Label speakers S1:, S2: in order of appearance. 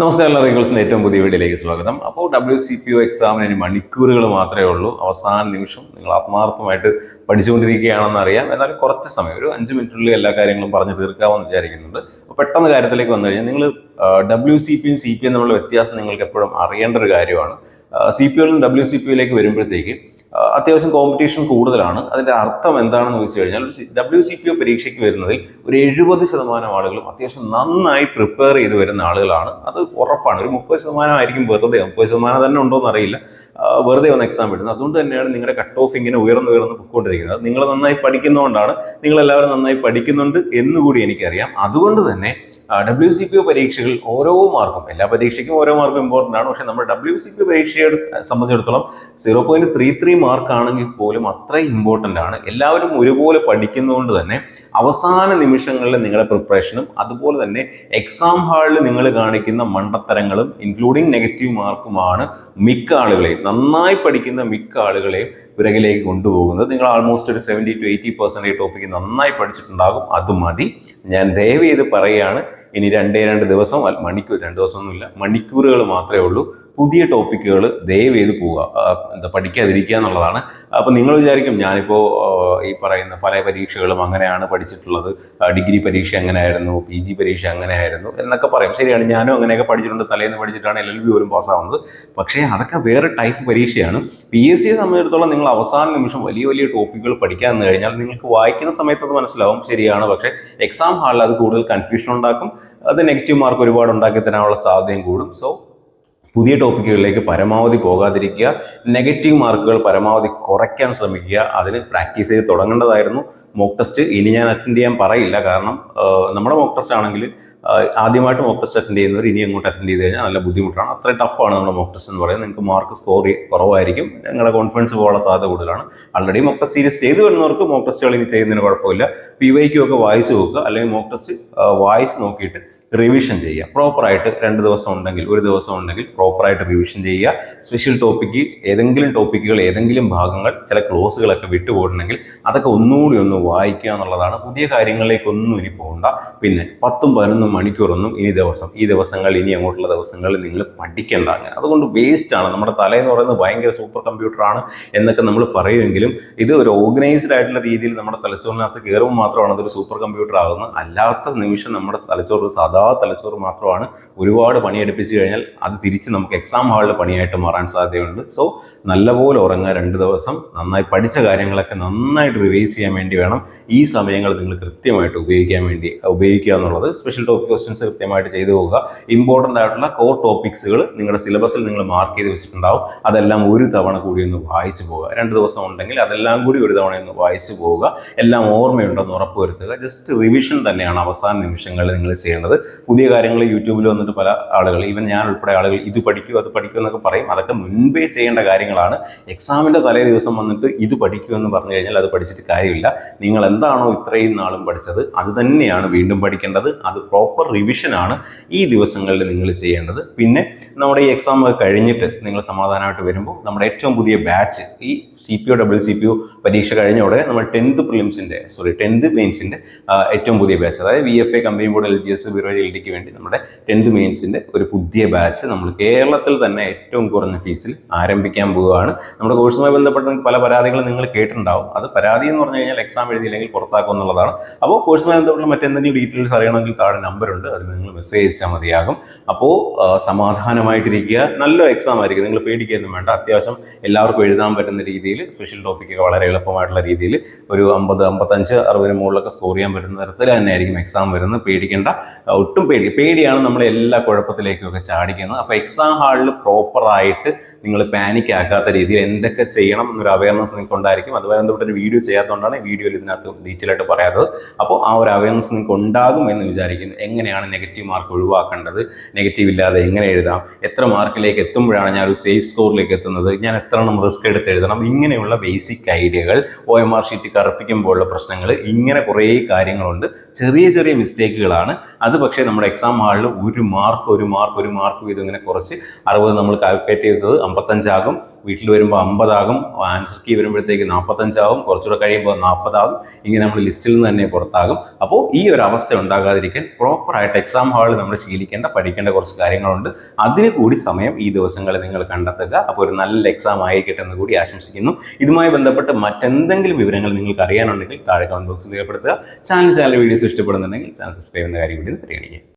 S1: നമസ്കാരം റീഗൾസിന്റെ ഏറ്റവും പുതിയ വീഡിയോയിലേക്ക് സ്വാഗതം. അപ്പോൾ ഡബ്ല്യു സി പി ഒ എക്സാമിന് മണിക്കൂറുകൾ മാത്രമേ ഉള്ളൂ. അവസാന നിമിഷം നിങ്ങൾ ആത്മാർത്ഥമായിട്ട് പഠിച്ചുകൊണ്ടിരിക്കുകയാണെന്ന് അറിയാം. എന്നാലും കുറച്ച് സമയം ഒരു അഞ്ച് മിനിറ്റിനുള്ളിൽ എല്ലാ കാര്യങ്ങളും പറഞ്ഞു തീർക്കാമെന്ന് വിചാരിക്കുന്നുണ്ട്. അപ്പോൾ പെട്ടെന്ന് കാര്യത്തിലേക്ക് വന്നു കഴിഞ്ഞാൽ നിങ്ങൾ ഡബ്ല്യു സി പിയും സി പി എം തമ്മിലുള്ള വ്യത്യാസം നിങ്ങൾക്ക് എപ്പോഴും അറിയേണ്ട ഒരു കാര്യമാണ്. സി പി ഒയിലും ഡബ്ല്യു സി പി യിലേക്ക് വരുമ്പോഴത്തേക്ക് അത്യാവശ്യം കോമ്പറ്റീഷൻ കൂടുതലാണ്. അതിന്റെ അർത്ഥം എന്താണെന്ന് ചോദിച്ചു കഴിഞ്ഞാൽ ഡബ്ല്യു സി പി ഒ പരീക്ഷയ്ക്ക് വരുന്നതിൽ ഒരു എഴുപത് ശതമാനം ആളുകളും അത്യാവശ്യം നന്നായി പ്രിപ്പയർ ചെയ്ത് വരുന്ന ആളുകളാണ്. അത് ഉറപ്പാണ്. ഒരു മുപ്പത് ശതമാനം ആയിരിക്കും വെറുതെ. മുപ്പത് ശതമാനം തന്നെ ഉണ്ടോ എന്നറിയില്ല വെറുതെ ഒന്ന് എക്സാം എഴുതുന്നത്. അതുകൊണ്ട് തന്നെയാണ് നിങ്ങളുടെ കട്ട് ഓഫ് ഇങ്ങനെ ഉയർന്നു ഉയർന്ന് പൊയ്ക്കൊണ്ടിരിക്കുന്നത് നിങ്ങൾ നന്നായി പഠിക്കുന്നതുകൊണ്ടാണ് നിങ്ങളെല്ലാവരും നന്നായി പഠിക്കുന്നുണ്ട് എന്നുകൂടി എനിക്കറിയാം. അതുകൊണ്ട് തന്നെ ഡബ്ല്യു സി പി ഒ പരീക്ഷകൾ ഓരോ മാർക്കും എല്ലാ പരീക്ഷയ്ക്കും ഓരോ മാർക്കും ഇമ്പോർട്ടന്റ് ആണ്. പക്ഷേ നമ്മുടെ ഡബ്ല്യു സി പി പരീക്ഷയെ സംബന്ധിച്ചിടത്തോളം zero point three three mark ആണെങ്കിൽ പോലും അത്രയും ഇമ്പോർട്ടന്റ് ആണ്. എല്ലാവരും ഒരുപോലെ പഠിക്കുന്നതുകൊണ്ട് തന്നെ അവസാന നിമിഷങ്ങളിൽ നിങ്ങളുടെ പ്രിപ്പറേഷനും അതുപോലെ തന്നെ എക്സാം ഹാളിൽ നിങ്ങൾ കാണിക്കുന്ന മണ്ടത്തരങ്ങളും ഇൻക്ലൂഡിങ് നെഗറ്റീവ് മാർക്കുമാണ് മിക്ക ആളുകളെയും നന്നായി പഠിക്കുന്ന മിക്ക ആളുകളെയും പിറകിലേക്ക് കൊണ്ടുപോകുന്നത്. നിങ്ങൾ ആൾമോസ്റ്റ് ഒരു seventy to eighty percentage topic നന്നായി പഠിച്ചിട്ടുണ്ടാകും. അത് മതി. ഞാൻ ദയവ് ചെയ്ത് പറയുകയാണ് ഇനി രണ്ടേ രണ്ട് ദിവസം മണിക്കൂർ രണ്ട് ദിവസമൊന്നുമില്ല മണിക്കൂറുകൾ മാത്രമേ ഉള്ളൂ. പുതിയ ടോപ്പിക്കുകൾ ദയവ് ചെയ്ത് പോവുക. എന്താ പഠിക്കാതിരിക്കുക എന്നുള്ളതാണ്. അപ്പോൾ നിങ്ങൾ വിചാരിക്കും ഞാനിപ്പോൾ ഈ പറയുന്ന പല പരീക്ഷകളും അങ്ങനെയാണ് പഠിച്ചിട്ടുള്ളത്. ഡിഗ്രി പരീക്ഷ എങ്ങനെയായിരുന്നു പി ജി പരീക്ഷ എങ്ങനെയായിരുന്നു എന്നൊക്കെ പറയും. ശരിയാണ് ഞാനും അങ്ങനെയൊക്കെ പഠിച്ചിട്ടുണ്ട്. തലേന്ന് പഠിച്ചിട്ടാണ് എൽ എൽ ബി പോലും പാസ്സാവുന്നത്. പക്ഷേ അതൊക്കെ വേറെ ടൈപ്പ് പരീക്ഷയാണ്. പി എസ് സിയെ സംബന്ധിച്ചിടത്തോളം നിങ്ങൾ അവസാന നിമിഷം വലിയ വലിയ ടോപ്പിക്കുകൾ പഠിക്കാൻ എന്ന് കഴിഞ്ഞാൽ നിങ്ങൾക്ക് വായിക്കുന്ന സമയത്ത് അത് മനസ്സിലാവും. ശരിയാണ് പക്ഷേ എക്സാം ഹാളിൽ അത് കൂടുതൽ കൺഫ്യൂഷൻ ഉണ്ടാക്കും. അത് നെഗറ്റീവ് മാർക്ക് ഒരുപാട് ഉണ്ടാക്കി തരാനുള്ള സാധ്യതയും കൂടും. സോ പുതിയ ടോപ്പിക്കുകളിലേക്ക് പരമാവധി പോകാതിരിക്കുക നെഗറ്റീവ് മാർക്കുകൾ പരമാവധി കുറയ്ക്കാൻ ശ്രമിക്കുക. അതിന് പ്രാക്ടീസ് ചെയ്ത് തുടങ്ങേണ്ടതായിരുന്നു. മോക്ക് ടെസ്റ്റ് ഇനി ഞാൻ അറ്റൻഡ് ചെയ്യാൻ പറയില്ല. കാരണം നമ്മുടെ മോക്ക് ടെസ്റ്റ് ആണെങ്കിൽ ആദ്യമായിട്ട് മോക്ക് ടെസ്റ്റ് അറ്റൻഡ് ചെയ്യുന്നവർ ഇനി അങ്ങോട്ട് അറ്റൻഡ് ചെയ്ത് കഴിഞ്ഞാൽ നല്ല ബുദ്ധിമുട്ടാണ്. അത്ര ടഫാണ് നമ്മുടെ മോക്ക് ടെസ്റ്റ് എന്ന് പറയുന്നത്. നിങ്ങൾക്ക് മാർക്ക് സ്കോർ കുറവായിരിക്കും. നിങ്ങളുടെ കോൺഫിഡൻസ് പോകാനുള്ള സാധ്യത കൂടുതലാണ്. ആൾറെഡി മോക്ക് ടെസ്റ്റ് സീരീസ് ചെയ്ത് വരുന്നവർക്ക് മോക്ക് ടെസ്റ്റുകൾ ഇനി ചെയ്യുന്നതിന് കുഴപ്പമില്ല. പി വൈക്കും ഒക്കെ വായിച്ച് നോക്കുക. അല്ലെങ്കിൽ മോക്ക് ടെസ്റ്റ് വായിച്ച് നോക്കിയിട്ട് റിവിഷൻ ചെയ്യുക. പ്രോപ്പറായിട്ട് രണ്ട് ദിവസം ഉണ്ടെങ്കിൽ ഒരു ദിവസം ഉണ്ടെങ്കിൽ പ്രോപ്പറായിട്ട് റിവിഷൻ ചെയ്യുക. സ്പെഷ്യൽ ടോപ്പിക്ക് ഏതെങ്കിലും ടോപ്പിക്കുകൾ ഏതെങ്കിലും ഭാഗങ്ങൾ ചില ക്ലോസുകളൊക്കെ വിട്ടുപോയിട്ടുണ്ടെങ്കിൽ അതൊക്കെ ഒന്നുകൂടി ഒന്ന് വായിക്കുക എന്നുള്ളതാണ്. പുതിയ കാര്യങ്ങളിലേക്കൊന്നും ഇനി പോകണ്ട പിന്നെ പത്തും പതിനൊന്നും മണിക്കൂറൊന്നും ഇനി ദിവസം ഈ ദിവസങ്ങൾ ഇനി അങ്ങോട്ടുള്ള ദിവസങ്ങളിൽ നിങ്ങൾ പഠിക്കേണ്ട അങ്ങനെ. അതുകൊണ്ട് ആണ്. നമ്മുടെ തലയെന്ന് പറയുന്നത് ഭയങ്കര സൂപ്പർ കമ്പ്യൂട്ടറാണ് എന്നൊക്കെ നമ്മൾ പറയുമെങ്കിലും ഇത് ഒരു ഓർഗനൈസ്ഡ് ആയിട്ടുള്ള രീതിയിൽ നമ്മുടെ തലച്ചോറിനകത്ത് കയറുമ്പോൾ മാത്രമാണ് അതൊരു സൂപ്പർ കമ്പ്യൂട്ടർ ആകുന്നത്. അല്ലാത്ത നിമിഷം നമ്മുടെ തലച്ചോറ് ഒരു സാധാ തലച്ചോറ് മാത്രമാണ് ഒരുപാട് പണിയെടുപ്പിച്ച് കഴിഞ്ഞാൽ അത് തിരിച്ച് നമുക്ക് എക്സാം ഹാളിൽ പണിയായിട്ട് മാറാൻ സാധ്യതയുണ്ട്. സോ നല്ലപോലെ ഉറങ്ങുക രണ്ട് ദിവസം നന്നായി പഠിച്ച കാര്യങ്ങളൊക്കെ നന്നായിട്ട് റിവൈസ് ചെയ്യാൻ വേണ്ടി വേണം. ഈ സമയങ്ങൾ നിങ്ങൾ കൃത്യമായിട്ട് ഉപയോഗിക്കാൻ വേണ്ടി ഉപയോഗിക്കുക എന്നുള്ളത് സ്പെഷ്യൽ ടോപ്പിക് ക്വസ്റ്റ്യൻസ് കൃത്യമായിട്ട് ചെയ്തു പോവുക. ഇമ്പോർട്ടന്റ് ആയിട്ടുള്ള കോർ ടോപ്പിക്സുകൾ നിങ്ങളുടെ സിലബസിൽ നിങ്ങൾ മാർക്ക് ചെയ്ത് വെച്ചിട്ടുണ്ടാവും. അതെല്ലാം ഒരു തവണ കൂടി ഒന്ന് വായിച്ചു പോവുക. രണ്ട് ദിവസം ഉണ്ടെങ്കിൽ അതെല്ലാം കൂടി ഒരു തവണ ഒന്ന് വായിച്ചു പോവുക. എല്ലാം ഓർമ്മയുണ്ടെന്ന് ഉറപ്പുവരുത്തുക ജസ്റ്റ് റിവിഷൻ തന്നെയാണ് അവസാന നിമിഷങ്ങളിൽ നിങ്ങൾ ചെയ്യേണ്ടത്. പുതിയ കാര്യങ്ങൾ യൂട്യൂബിൽ വന്നിട്ട് പല ആളുകൾ ഈവൻ ഞാൻ ഉൾപ്പെടെ ആളുകൾ ഇത് പഠിക്കൂ അത് പഠിക്കൂ എന്നൊക്കെ പറയും. അതൊക്കെ മുൻപേ ചെയ്യേണ്ട കാര്യങ്ങളാണ്. എക്സാമിന്റെ തലേ ദിവസം വന്നിട്ട് ഇത് പഠിക്കൂ എന്ന് പറഞ്ഞു കഴിഞ്ഞാൽ അത് പഠിച്ചിട്ട് കാര്യമില്ല. നിങ്ങൾ എന്താണോ ഇത്രയും നാളും പഠിച്ചത് അത് തന്നെയാണ് വീണ്ടും പഠിക്കേണ്ടത്. അത് പ്രോപ്പർ റിവിഷനാണ് ഈ ദിവസങ്ങളിൽ നിങ്ങൾ ചെയ്യേണ്ടത്. പിന്നെ നമ്മുടെ ഈ എക്സാം കഴിഞ്ഞിട്ട് നിങ്ങൾ സമാധാനമായിട്ട് വരുമ്പോൾ നമ്മുടെ ഏറ്റവും പുതിയ ബാച്ച് ഈ C P O W C P O പരീക്ഷ കഴിഞ്ഞ ഉടനെ നമ്മൾ ടെൻത്ത് പ്രിലിംസിന്റെ സോറി ടെൻത്ത് മെയിൻസിന്റെ ഏറ്റവും പുതിയ ബാച്ച് അതായത് V F A company board L G S ബിറോ L വേണ്ടി നമ്മുടെ ടെൻത്ത് മെയിൻസിന്റെ ഒരു പുതിയ ബാച്ച് നമ്മൾ കേരളത്തിൽ തന്നെ ഏറ്റവും കുറഞ്ഞ ഫീസിൽ ആരംഭിക്കാൻ പോവുകയാണ്. നമ്മുടെ കോഴ്സുമായി ബന്ധപ്പെട്ട് പല പരാതികളും നിങ്ങൾ കേട്ടിട്ടുണ്ടാവും. അത് പരാതി എന്ന് പറഞ്ഞു കഴിഞ്ഞാൽ എക്സാം എഴുതിയില്ലെങ്കിൽ പുറത്താക്കും എന്നുള്ളതാണ്. അപ്പോൾ കോഴ്സുമായി ബന്ധപ്പെട്ട് മറ്റെന്തെങ്കിലും ഡീറ്റെയിൽസ് അറിയണമെങ്കിൽ താഴെ നമ്പറുണ്ട് അതിൽ നിങ്ങൾ മെസ്സേജ് അയച്ചാൽ മതിയാകും. അപ്പോൾ സമാധാനമായിട്ടിരിക്കുക. നല്ല എക്സാം ആയിരിക്കും. നിങ്ങൾ പേടിക്കുകയൊന്നും വേണ്ട. അത്യാവശ്യം എല്ലാവർക്കും എഴുതാൻ പറ്റുന്ന രീതിയിൽ സ്പെഷ്യൽ ടോപ്പിക്കൊക്കെ വളരെ എളുപ്പമായിട്ടുള്ള രീതിയിൽ ഒരു അമ്പത് അമ്പത്തഞ്ച് അറുപതിന് മുകളിലൊക്കെ സ്കോർ ചെയ്യാൻ പറ്റുന്ന തരത്തിൽ തന്നെയായിരിക്കും എക്സാം വരുന്നത്. പേടിക്കേണ്ട. ഒട്ടും പേടി പേടിയാണ് നമ്മളെ എല്ലാ കുഴപ്പത്തിലേക്കൊക്കെ ചാടിക്കുന്നത്. അപ്പോൾ എക്സാം ഹാളിൽ പ്രോപ്പറായിട്ട് നിങ്ങൾ പാനിക് ആക്കാത്ത രീതിയിൽ എന്തൊക്കെ ചെയ്യണം എന്നൊരു അവയർനെസ് നിങ്ങൾക്ക് ഉണ്ടായിരിക്കും അതുമായി ബന്ധപ്പെട്ട ഒരു വീഡിയോ ചെയ്യാത്തതുകൊണ്ടാണ് ഈ വീഡിയോയിൽ ഇതിനകത്ത് ഡീറ്റെയിൽ ആയിട്ട് പറയാത്തത്. അപ്പോൾ ആ ഒരു അവയർനെസ് നിങ്ങൾക്ക് ഉണ്ടാകും എന്ന് വിചാരിക്കുന്നു. എങ്ങനെയാണ് നെഗറ്റീവ് മാർക്ക് ഒഴിവാക്കേണ്ടത്? നെഗറ്റീവ് ഇല്ലാതെ എങ്ങനെ എഴുതാം? എത്ര മാർക്കിലേക്ക് എത്തുമ്പോഴാണ് ഞാൻ ഒരു സേഫ് സ്കോറിലേക്ക് എത്തുന്നത്? ഞാൻ എത്ര എണ്ണം റിസ്ക് എടുത്ത് എഴുതണം? ഇങ്ങനെയുള്ള ബേസിക് ഐഡിയകൾ ഒ എം ആർ ഷീറ്റ് കറുപ്പിക്കുമ്പോഴുള്ള പ്രശ്നങ്ങൾ ഇങ്ങനെ കുറേ കാര്യങ്ങളുണ്ട്. ചെറിയ ചെറിയ മിസ്റ്റേക്കുകളാണ് അത് പക്ഷേ നമ്മുടെ എക്സാം ഹാളിൽ ഒരു മാർക്ക് ഒരു മാർക്ക് ഒരു മാർക്ക് വീതം ഇങ്ങനെ കുറച്ച് അറുപത് നമ്മൾ കാൽക്കുലേറ്റ് ചെയ്തത് അമ്പത്തഞ്ചാകും. വീട്ടിൽ വരുമ്പോൾ അമ്പതാകും ആൻസർ കീ വരുമ്പോഴത്തേക്ക് നാൽപ്പത്തഞ്ചാകും കുറച്ചുകൂടെ കഴിയുമ്പോൾ നാൽപ്പതാകും ഇങ്ങനെ നമ്മൾ ലിസ്റ്റിൽ നിന്ന് തന്നെ പുറത്താകും. അപ്പോൾ ഈ ഒരു അവസ്ഥ ഉണ്ടാകാതിരിക്കാൻ പ്രോപ്പറായിട്ട് എക്സാം ഹാളിൽ നമ്മൾ ശീലിക്കേണ്ട പഠിക്കേണ്ട കുറച്ച് കാര്യങ്ങളുണ്ട്. അതിന് കൂടി സമയം ഈ ദിവസങ്ങളിൽ നിങ്ങൾ കണ്ടെത്തുക. അപ്പോൾ ഒരു നല്ല എക്സാം ആയിരിക്കട്ടെ എന്ന് കൂടി ആശംസിക്കുന്നു. ഇതുമായി ബന്ധപ്പെട്ട് മറ്റെന്തെങ്കിലും വിവരങ്ങൾ നിങ്ങൾക്ക് അറിയാനുണ്ടെങ്കിൽ താഴെ കമന്റ് ബോക്സിൽ രേഖപ്പെടുത്തുക. ചാനൽ ചാനൽ വീഡിയോസ് ഇഷ്ടപ്പെടുന്നുണ്ടെങ്കിൽ ചാനൽ സബ്സ്ക്രൈബ് ചെയ്യുന്ന കാര്യം കൂടി പരിഗണിക്കുക.